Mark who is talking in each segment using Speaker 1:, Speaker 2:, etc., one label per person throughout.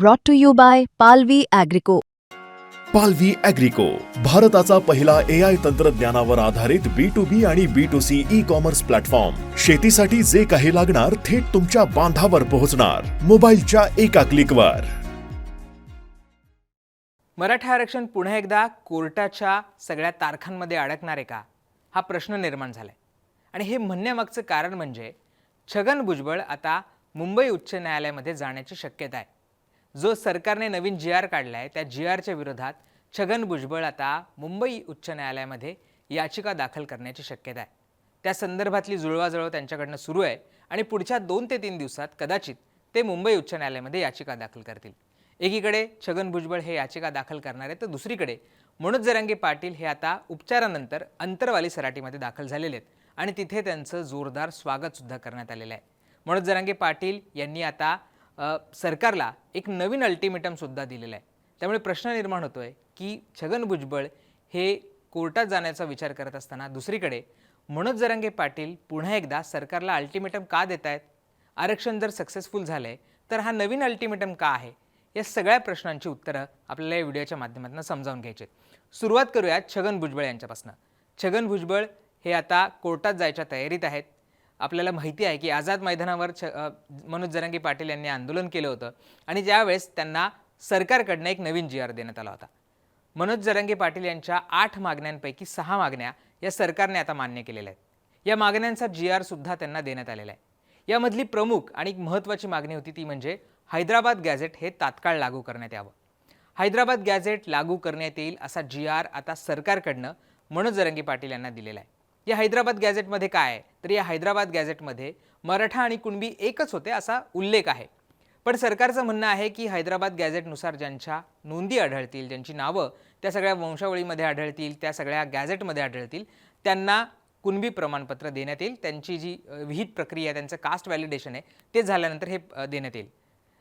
Speaker 1: brought to you by Palvi Agrico.
Speaker 2: पालवी अॅग्रिको भारताचा पहिला ए आय तंत्रज्ञानावर आधारित बी टू बी आणि B to C e commerce platform शेतीसाठी जे काही लागणार थेट तुमच्या बांधावर पोहोचणार. मोबाईलच्या एका क्लिकवर
Speaker 3: मराठा आरक्षण पुन्हा एकदा कोर्टाच्या सगळ्या तारखांमध्ये अडकणार आहे का? हा प्रश्न निर्माण झालाय. आणि हे म्हणण्यामागचं कारण म्हणजे छगन भुजबळ आता मुंबई उच्च न्यायालयामध्ये जाण्याची शक्यता आहे. जो सरकारने नवीन जी आर काढला आहे त्या जी आरच्या विरोधात छगन भुजबळ आता मुंबई उच्च न्यायालयामध्ये याचिका दाखल करण्याची शक्यता आहे. त्या संदर्भातली जुळवाजुळव त्यांच्याकडनं सुरू आहे आणि पुढच्या दोन ते तीन दिवसात कदाचित ते मुंबई उच्च न्यायालयामध्ये याचिका दाखल करतील. एकीकडे छगन भुजबळ हे याचिका दाखल करणार आहे तर दुसरीकडे मनोज जरांगे पाटील हे आता उपचारानंतर अंतरवाली सराटीमध्ये दाखल झालेले आहेत आणि तिथे त्यांचं जोरदार स्वागतसुद्धा करण्यात आलेलं आहे. मनोज जरांगे पाटील यांनी आता सरकारला एक नवीन अल्टिमेटमसुद्धा दिलेलं आहे. त्यामुळे प्रश्न निर्माण होतो आहे की छगन भुजबळ हे कोर्टात जाण्याचा विचार करत असताना दुसरीकडे मनोज जरांगे पाटील पुन्हा एकदा सरकारला अल्टिमेटम का देत आहेत आरक्षण जर सक्सेसफुल झालंय तर हा नवीन अल्टिमेटम का आहे? या सगळ्या प्रश्नांची उत्तरं आपल्याला या व्हिडिओच्या माध्यमातून समजावून घ्यायची सुरुवात करूयात छगन भुजबळ यांच्यापासून. छगन भुजबळ हे आता कोर्टात जायच्या तयारीत आहेत. आपल्याला माहिती आहे की आझाद मैदानावर छ मनोज जरांगे पाटील यांनी आंदोलन केलं होतं. आणि ज्यावेळेस त्यांना सरकारकडनं एक नवीन जी आर देण्यात आला होता. मनोज जरांगे पाटील यांच्या आठ मागण्यांपैकी सहा मागण्या या सरकारने आता मान्य केलेल्या आहेत. या मागण्यांचा जी आरसुद्धा त्यांना देण्यात आलेला आहे. यामधली प्रमुख आणि एक महत्त्वाची मागणी होती ती म्हणजे हैदराबाद गॅझेट हे तात्काळ लागू करण्यात यावं. हैदराबाद गॅझेट लागू करण्यात येईल असा जी आर आता सरकारकडनं मनोज जरंगी पाटील यांना दिलेला आहे. या हैदराबाद गॅझेटमध्ये काय आहे? तर या हैदराबाद गॅझेटमध्ये मराठा आणि कुणबी एकच होते असा उल्लेख आहे. पण सरकारचं म्हणणं आहे की हैदराबाद गॅझेटनुसार ज्यांच्या नोंदी आढळतील ज्यांची नावं त्या सगळ्या वंशावळीमध्ये आढळतील त्या सगळ्या गॅझेटमध्ये आढळतील त्यांना कुणबी प्रमाणपत्र देण्यात येईल त्यांची जी विहित प्रक्रिया त्यांचं कास्ट व्हॅलिडेशन आहे ते झाल्यानंतर हे देण्यात येईल.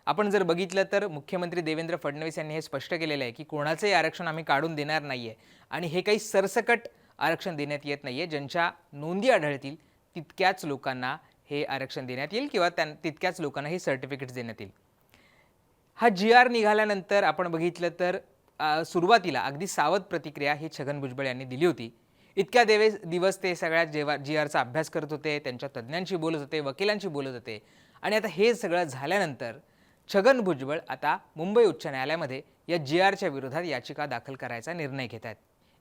Speaker 3: आपण जर बघितलं तर मुख्यमंत्री देवेंद्र फडणवीस यांनी हे स्पष्ट केलेलं आहे की कोणाचंही आरक्षण आम्ही काढून देणार नाही आहे आणि हे काही सरसकट आरक्षण देण्यात येत नाही आहे ज्यांच्या नोंदी आढळतील तितक्याच लोकांना हे आरक्षण देण्यात येईल किंवा त्यां तितक्याच लोकांना हे सर्टिफिकेट्स देण्यात येईल. हा जी आर निघाल्यानंतर आपण बघितलं तर सुरुवातीला अगदी सावध प्रतिक्रिया ही छगन भुजबळ यांनी दिली होती. इतक्या देवे दिवस ते सगळ्या जेव्हा जी आरचा अभ्यास करत होते त्यांच्या तज्ज्ञांशी बोलत होते वकिलांशी बोलत होते. आणि आता हे सगळं झाल्यानंतर छगन भुजबळ आता मुंबई उच्च न्यायालयामध्ये या जी आरच्या विरोधात याचिका दाखल करायचा निर्णय घेत आहेत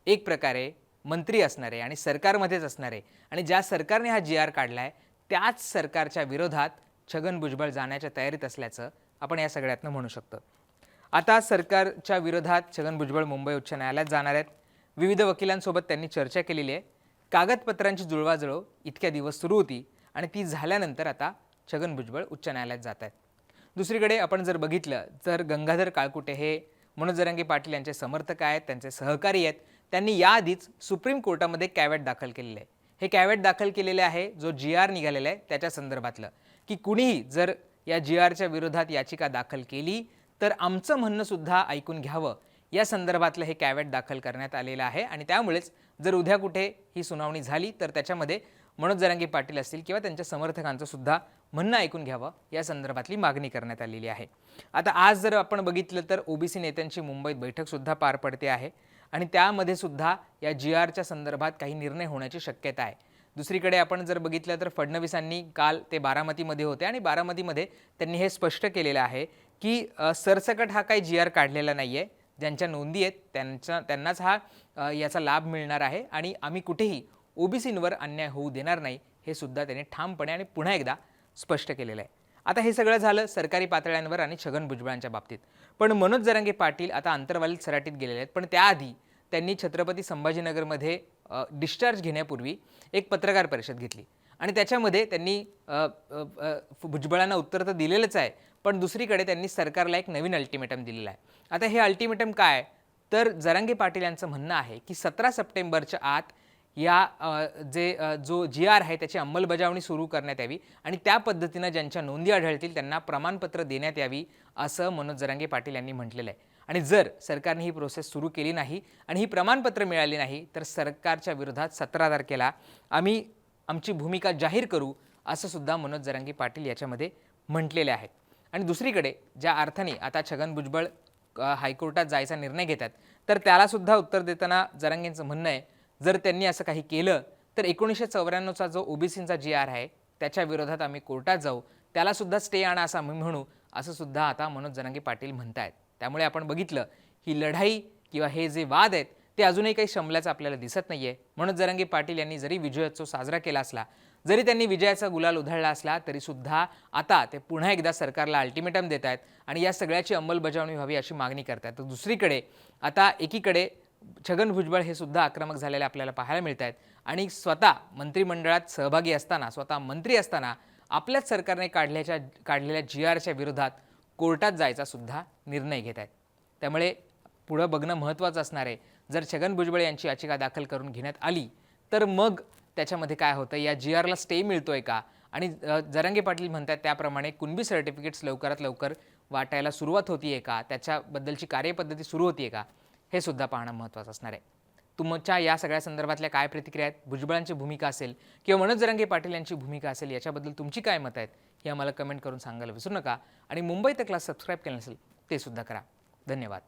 Speaker 3: एक प्रकारे मंत्री असणारे आणि सरकारमध्येच असणारे. आणि ज्या सरकारने हा जी आर काढला आहे त्याच सरकारच्या विरोधात छगन भुजबळ जाण्याच्या तयारीत असल्याचं आपण या सगळ्यातनं म्हणू शकतो. आता सरकारच्या विरोधात छगन भुजबळ मुंबई उच्च न्यायालयात जाणार आहेत. विविध वकिलांसोबत त्यांनी चर्चा केलेली आहे. कागदपत्रांची जुळवाजुळव इतक्या दिवस सुरू होती आणि ती झाल्यानंतर आता छगन भुजबळ उच्च न्यायालयात जात आहेत. दुसरीकडे आपण जर बघितलं तर गंगाधर काळकुटे हे मनोज जरांगे पाटील यांचे समर्थक आहेत त्यांचे सहकारी आहेत त्यांनी याआधीच सुप्रीम कोर्टामध्ये कॅवेट दाखल केलेले आहे. हे कॅवेट दाखल केलेले आहे जो जी आर निघालेला आहे त्याच्या संदर्भातलं. की कुणीही जर या जी आरच्या विरोधात याचिका दाखल केली तर आमचं म्हणणंसुद्धा ऐकून घ्यावं. या संदर्भातलं हे कॅवेट दाखल करण्यात आलेलं आहे आणि त्यामुळेच जर उद्या कुठे ही सुनावणी झाली तर त्याच्यामध्ये मनोज जरांगे पाटील असतील किंवा त्यांच्या समर्थकांचं सुद्धा म्हणणं ऐकून घ्यावं. या संदर्भातली मागणी करण्यात आलेली आहे. आता आज जर आपण बघितलं तर ओबीसी नेत्यांची मुंबईत बैठकसुद्धा पार पडते आहे. आणि त्यामध्ये सुद्धा या जी आरच्या संदर्भात काही निर्णय होण्याची शक्यता आहे. दुसरीकडे आपण जर बघितलं तर फडणवीसांनी काल ते बारामतीमध्ये होते आणि बारामतीमध्ये त्यांनी हे स्पष्ट केलेलं आहे की सरसकट हा काही जी आर काढलेला नाही आहे ज्यांच्या नोंदी आहेत त्यांच्या त्यांनाच हा याचा लाभ मिळणार आहे. आणि आम्ही कुठेही ओबीसींवर अन्याय होऊ देणार नाही हे सुद्धा त्यांनी ठामपणे आणि पुन्हा एकदा स्पष्ट केलेलं आहे. आता हे सगळं झालं सरकारी पातळ्यांवर आणि छगन भुजबळांच्या बाबतीत. पण मनोज जरांगे पाटील आता अंतर्वालीत सराटीत गेलेले आहेत. पण त्याआधी त्यांनी छत्रपती संभाजीनगरमध्ये डिस्चार्ज घेण्यापूर्वी एक पत्रकार परिषद घेतली. आणि त्याच्यामध्ये त्यांनी भुजबळांना उत्तर तर दिलेलंच आहे पण दुसरीकडे त्यांनी सरकारला एक नवीन अल्टिमेटम दिलेलं आहे. आता हे अल्टिमेटम काय? तर जरांगे पाटील यांचं म्हणणं आहे की सतरा सप्टेंबरच्या आत या जे जो जी आर आहे त्याची अंमलबजावणी सुरू करण्यात यावी आणि त्या पद्धतीनं ज्यांच्या नोंदी आढळतील त्यांना प्रमाणपत्र देण्यात यावी असं मनोज जरांगे पाटील यांनी म्हटलेलं आहे. आणि जर सरकारने ही प्रोसेस सुरू केली नाही आणि ही प्रमाणपत्र मिळाली नाही तर सरकारच्या विरोधात सतरा तारखेला आम्ही आमची भूमिका जाहीर करू असं सुद्धा मनोज जरांगे पाटील याच्यामध्ये म्हटलेले आहेत. आणि दुसरीकडे ज्या अर्थाने आता छगन भुजबळ हायकोर्टात जायचा निर्णय घेतात तर त्यालासुद्धा उत्तर देताना जरांगेंचं म्हणणं आहे जर त्यांनी असं काही केलं तर एकोणीसशे चौऱ्याण्णवचा जो ओबीसींचा जी आर आहे त्याच्या विरोधात आम्ही कोर्टात जाऊ. त्यालासुद्धा स्टे आणा असं आम्ही म्हणू असं सुद्धा आता मनोज जनांगे पाटील म्हणतायत. त्यामुळे आपण बघितलं ही लढाई किंवा हे जे वाद आहेत ते अजूनही काही शमल्याचं आपल्याला दिसत नाहीये. मनोज जरांगे पाटील यांनी जरी विजयोत्सव साजरा केला असला जरी त्यांनी विजयाचा गुलाल उधळला असला तरीसुद्धा आता ते पुन्हा एकदा सरकारला अल्टिमेटम देत आहेत आणि या सगळ्याची अंमलबजावणी व्हावी अशी मागणी करतात तर दुसरीकडे आता एकीकडे छगन भुजबळ हे सुद्धा आक्रमक झालेले आपल्याला पाहायला मिळत आहेत. आणि स्वतः मंत्रिमंडळात सहभागी असताना स्वतः मंत्री असताना आपल्याच सरकारने काढल्याच्या काढलेल्या जी आरच्या विरोधात कोर्टात जायचा सुद्धा निर्णय घेत आहेत. त्यामुळे पुढं बघणं महत्त्वाचं असणार आहे. जर छगन भुजबळ यांची याचिका दाखल करून घेण्यात आली तर मग त्याच्यामध्ये काय होतं? या जी आरला स्टे मिळतो आहे का? आणि अ, जरांगे पाटील म्हणतात त्याप्रमाणे कुणबी सर्टिफिकेट्स लवकरात लवकर वाटायला सुरुवात होतीये का? त्याच्याबद्दलची कार्यपद्धती सुरू होतीये का? हे सुद्धा पाहणं महत्त्वाचं असणार आहे. तुमच्या या सगळ्या संदर्भातल्या काय प्रतिक्रिया आहेत? भुजबळांची भूमिका असेल किंवा मनोज जरांगे पाटील यांची भूमिका असेल याच्याबद्दल तुमची काय मत आहेत? हे आम्हाला कमेंट करून सांगायला विसरू नका. आणि मुंबई तकला सबस्क्राईब केलं नसेल ते सुद्धा करा. धन्यवाद.